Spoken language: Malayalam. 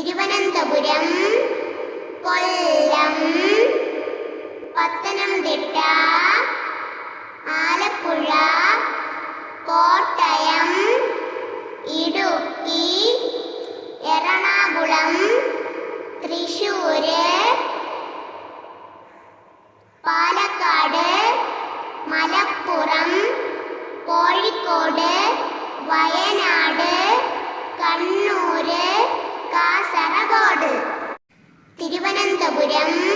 തിരുവനന്തപുരം കൊല്ലം പത്തനംതിട്ട. തിരുവനന്തപുരം